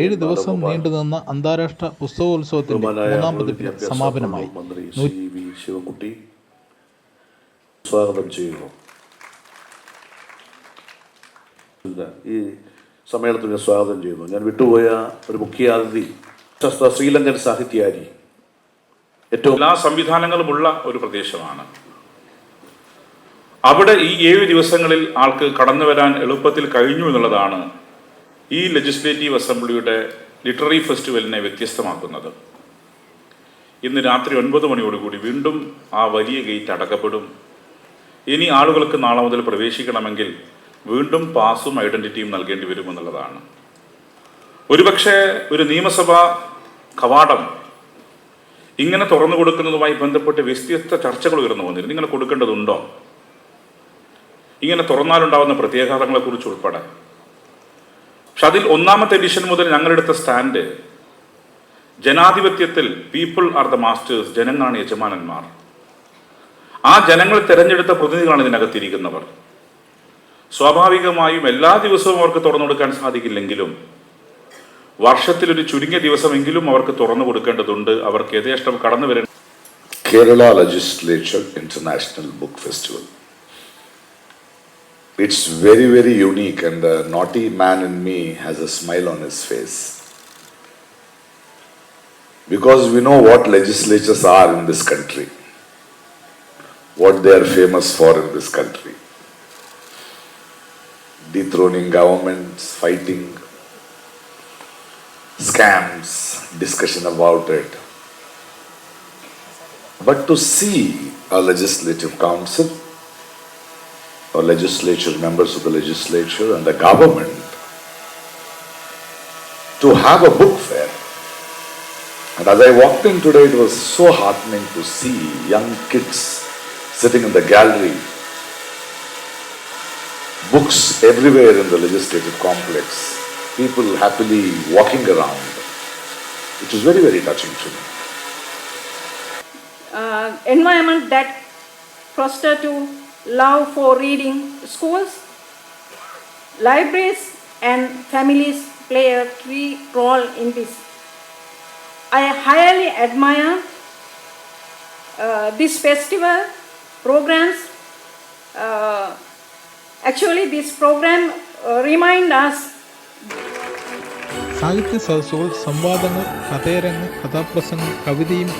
ഏഴ് ദിവസം നീണ്ടുനിന്ന അന്താരാഷ്ട്ര പുസ്തകോത്സവത്തിന്റെ മൂന്നാം പതിപ്പിന് സമാപനമായി മന്ത്രി ശിവൻകുട്ടി സ്വാഗതം ചെയ്യുന്നു. ഈ സമ്മേളനത്തിന് സ്വാഗതം ചെയ്യുന്നു. ഞാൻ വിട്ടുപോയ ഒരു മുഖ്യ അതിഥി പ്രശസ്ത ശ്രീലങ്കൻ സാഹിത്യാരി ഏറ്റവും എല്ലാ സംവിധാനങ്ങളുമുള്ള ഒരു പ്രദേശമാണ്. അവിടെ ഈ ഏഴ് ദിവസങ്ങളിൽ ആൾക്ക് കടന്നു വരാൻ എളുപ്പത്തിൽ കഴിഞ്ഞു എന്നുള്ളതാണ് ഈ ലെജിസ്ലേറ്റീവ് അസംബ്ലിയുടെ ലിറ്റററി ഫെസ്റ്റിവലിനെ വ്യത്യസ്തമാക്കുന്നത്. ഇന്ന് രാത്രി ഒൻപത് മണിയോടുകൂടി വീണ്ടും ആ വലിയ ഗേറ്റ് അടക്കപ്പെടും. ഇനി ആളുകൾക്ക് നാളെ മുതൽ പ്രവേശിക്കണമെങ്കിൽ വീണ്ടും പാസും ഐഡന്റിറ്റിയും നൽകേണ്ടി വരുമെന്നുള്ളതാണ് ഒരുപക്ഷെ ഒരു നിയമസഭാ കവാടം ഇങ്ങനെ തുറന്നു കൊടുക്കുന്നതുമായി ബന്ധപ്പെട്ട് വ്യത്യസ്ത ചർച്ചകൾ ഉയർന്നു വന്നിരുന്നു. നിങ്ങൾ കൊടുക്കേണ്ടതുണ്ടോ? ഇങ്ങനെ തുറന്നാലുണ്ടാവുന്ന പ്രത്യാഘാതങ്ങളെ കുറിച്ച് ഉൾപ്പെടെ. പക്ഷെ അതിൽ ഒന്നാമത്തെ എഡിഷൻ മുതൽ ഞങ്ങളെടുത്ത സ്റ്റാൻഡ് ജനാധിപത്യത്തിൽ പീപ്പിൾ ആർ ദ മാസ്റ്റേഴ്സ് ജനങ്ങളാണ് യജമാനന്മാർ. ആ ജനങ്ങൾ തിരഞ്ഞെടുത്ത പ്രതിനിധികളാണ് ഇതിനകത്തിരിക്കുന്നവർ. സ്വാഭാവികമായും എല്ലാ ദിവസവും അവർക്ക് തുറന്നു കൊടുക്കാൻ സാധിക്കില്ലെങ്കിലും വർഷത്തിൽ ഒരു ചുരുങ്ങിയ ദിവസമെങ്കിലും അവർക്ക് തുറന്നു കൊടുക്കേണ്ടതുണ്ട്. അവർക്ക് യഥേഷ്ടം കടന്നു വരേണ്ട Kerala legislature international book Festival. It's very, very unique, and the naughty man in me has a smile on his face. Because we know what legislatures are in this country, what they are famous for in this country dethroning governments, fighting scams, discussion about it. But to see a legislative council or legislature, members of the legislature and the government to have a book fair. And as I walked in today, it was so heartening to see young kids sitting in the gallery, books everywhere in the legislative complex, people happily walking around. It was very, very touching to me. uh, environment that foster to love for reading schools libraries and families play a key role in this i highly admire uh, this festival programs uh, actually this program uh, remind us സാഹിത്യ സദസ്സുകൾ സംവാദങ്ങൾ കഥയരങ്ങ് കഥാപ്രസംഗം കവിതയും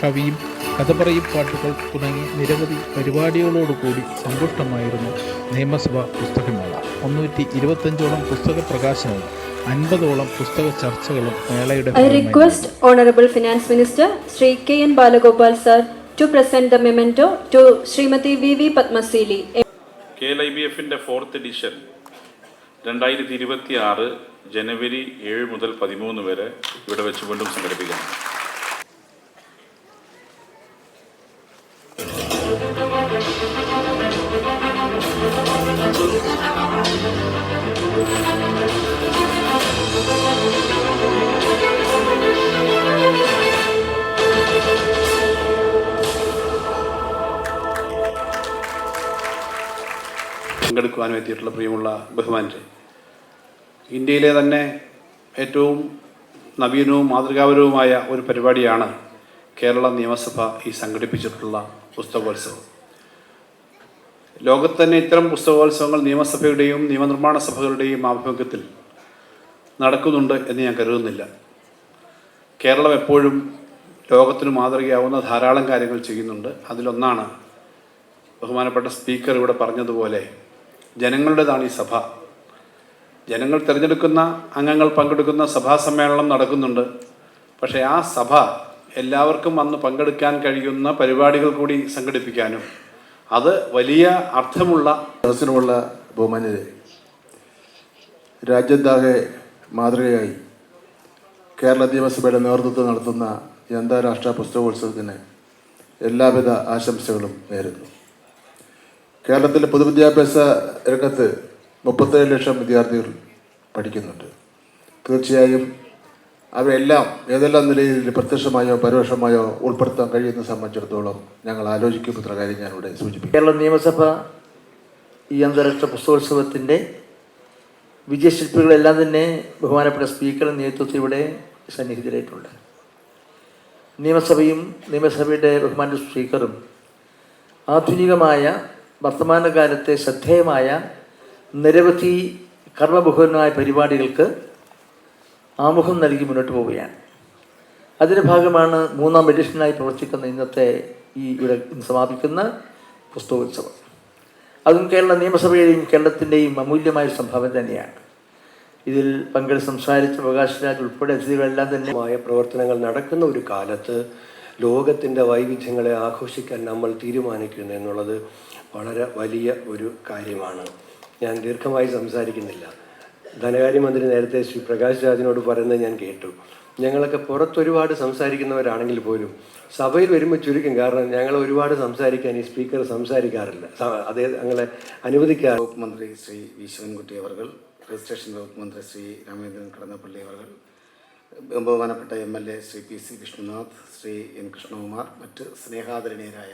കവിയും കഥ പറയും പാട്ടുകൾ തുടങ്ങി നിരവധി പരിപാടികളോടുകൂടി സമ്പുഷ്ടമായിരുന്നു നിയമസഭാ പുസ്തകമേള. മുന്നൂറ്റി ഇരുപത്തഞ്ചോളം പുസ്തക പ്രകാശനവും അൻപതോളം പുസ്തക ചർച്ചകളും മേളയുടെ I request honourable finance minister Shri K N Balagopal sir to present the memento to Shrimati V V V. K L I B എഫിന്റെ ഫോർത്ത് എഡിഷൻ രണ്ടായിരത്തി ഇരുപത്തി ആറ് ജനുവരി ഏഴ് മുതൽ പതിമൂന്ന് വരെ ഇവിടെ വെച്ച് വീണ്ടും സംഘടിപ്പിക്കണം പങ്കെടുക്കുവാനും എത്തിയിട്ടുള്ള പ്രിയമുള്ള ബഹുമാനരെ ഇന്ത്യയിലെ തന്നെ ഏറ്റവും നവീനവും മാതൃകാപരവുമായ ഒരു പരിപാടിയാണ് കേരള നിയമസഭ ഈ സംഘടിപ്പിച്ചിട്ടുള്ള പുസ്തകോത്സവം. ലോകത്ത് തന്നെ ഇത്തരം പുസ്തകോത്സവങ്ങൾ നിയമസഭയുടെയും നിയമനിർമ്മാണ സഭകളുടെയും ആഭിമുഖ്യത്തിൽ നടക്കുന്നുണ്ട് എന്ന് ഞാൻ കരുതുന്നില്ല. കേരളം എപ്പോഴും ലോകത്തിന് മാതൃകയാവുന്ന ധാരാളം കാര്യങ്ങൾ ചെയ്യുന്നുണ്ട്. അതിലൊന്നാണ് ബഹുമാനപ്പെട്ട സ്പീക്കർ ഇവിടെ പറഞ്ഞതുപോലെ ജനങ്ങളുടേതാണ് ഈ സഭ. ജനങ്ങൾ തിരഞ്ഞെടുക്കുന്ന അംഗങ്ങൾ പങ്കെടുക്കുന്ന സഭാ സമ്മേളനം നടക്കുന്നുണ്ട്. പക്ഷേ ആ സഭ എല്ലാവർക്കും വന്ന് പങ്കെടുക്കാൻ കഴിയുന്ന പരിപാടികൾ കൂടി സംഘടിപ്പിക്കാനും അത് വലിയ അർത്ഥമുള്ള മനസ്സിനുമുള്ള ബഹുമാന്യരെ രാജ്യത്താകെ മാതൃകയായി കേരള നിയമസഭയുടെ നേതൃത്വം നടത്തുന്ന ഈ അന്താരാഷ്ട്ര പുസ്തകോത്സവത്തിന് എല്ലാവിധ ആശംസകളും നേരുന്നു. കേരളത്തിലെ പൊതുവിദ്യാഭ്യാസ രംഗത്ത് മുപ്പത്തേഴ് ലക്ഷം വിദ്യാർത്ഥികൾ പഠിക്കുന്നുണ്ട്. തീർച്ചയായും അവരെല്ലാം ഏതെല്ലാം നിലയിൽ പ്രത്യക്ഷമായോ പരോക്ഷമായോ ഉൾപ്പെടുത്താൻ കഴിയുന്ന സംബന്ധിച്ചിടത്തോളം ഞങ്ങൾ ആലോചിക്കുമെന്ന കാര്യം ഞാനിവിടെ സൂചിപ്പിക്കും കേരള നിയമസഭ ഈ അന്താരാഷ്ട്ര പുസ്തകോത്സവത്തിന്റെ വിജയശില്പികളെല്ലാം തന്നെ ബഹുമാനപ്പെട്ട സ്പീക്കറുടെ നേതൃത്വത്തിൽ ഇവിടെ സന്നിഹിതരായിട്ടുണ്ട്. നിയമസഭയും നിയമസഭയുടെ ബഹുമാന സ്പീക്കറും ആധുനികമായ വർത്തമാനകാലത്തെ ശ്രദ്ധേയമായ നിരവധി കർമ്മബഹുലമായ പരിപാടികൾക്ക് ആമുഖം നൽകി മുന്നോട്ട് പോവുകയാണ്. അതിന്റെ ഭാഗമാണ് മൂന്നാം എഡിഷനായി പ്രവർത്തിക്കുന്ന ഇന്നത്തെ ഈ ഇവിടെ സമാപിക്കുന്ന പുസ്തകോത്സവം. അതും കേരള നിയമസഭയുടെയും കേരളത്തിന്റെയും അമൂല്യമായ സംഭാവന തന്നെയാണ്. ഇതിൽ പങ്കെടുത്ത് സംസാരിച്ച പ്രകാശ് ഉൾപ്പെടെ അതിഥികളെല്ലാം തന്നെ പ്രവർത്തനങ്ങൾ നടക്കുന്ന ഒരു കാലത്ത് ലോകത്തിന്റെ വൈവിധ്യങ്ങളെ ആഘോഷിക്കാൻ നമ്മൾ തീരുമാനിക്കുന്നു എന്നുള്ളത് വളരെ വലിയ ഒരു കാര്യമാണ്. ഞാൻ ദീർഘമായി സംസാരിക്കുന്നില്ല. ധനകാര്യമന്ത്രി നേരത്തെ ശ്രീ പ്രകാശ് രാജിനോട് പറയുന്നത് ഞാൻ കേട്ടു. ഞങ്ങളൊക്കെ പുറത്തൊരുപാട് സംസാരിക്കുന്നവരാണെങ്കിൽ പോലും സഭയിൽ വരുമ്പോൾ ചുരുക്കും കാരണം ഞങ്ങൾ ഒരുപാട് സംസാരിക്കാൻ ഈ സ്പീക്കർ സംസാരിക്കാറില്ല. അതേ ഞങ്ങളെ അനുവദിക്കാറ് വകുപ്പ് മന്ത്രി ശ്രീ വി ശിവൻകുട്ടി അവർ രജിസ്ട്രേഷൻ വകുപ്പ് മന്ത്രി ശ്രീ രാമേന്ദ്രൻ കടന്നപ്പള്ളി അവർ ബഹുമാനപ്പെട്ട M L A Shri P C Vishnunath Shri N Krishnakumar മറ്റ് സ്നേഹാദരണീയരായ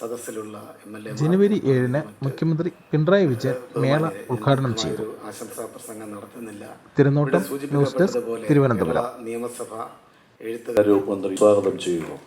സദസ്സിലുള്ള എം എൽ എ ജനുവരി ഏഴിന് മുഖ്യമന്ത്രി പിണറായി വിജയൻ മേള ഉദ്ഘാടനം ചെയ്തു. ആശംസാ പ്രസംഗം നടത്തുന്നില്ല. Thirunottam news desk Thiruvananthapuram. നിയമസഭ എഴുത്തുകാർ സ്വാഗതം ചെയ്യുന്നു.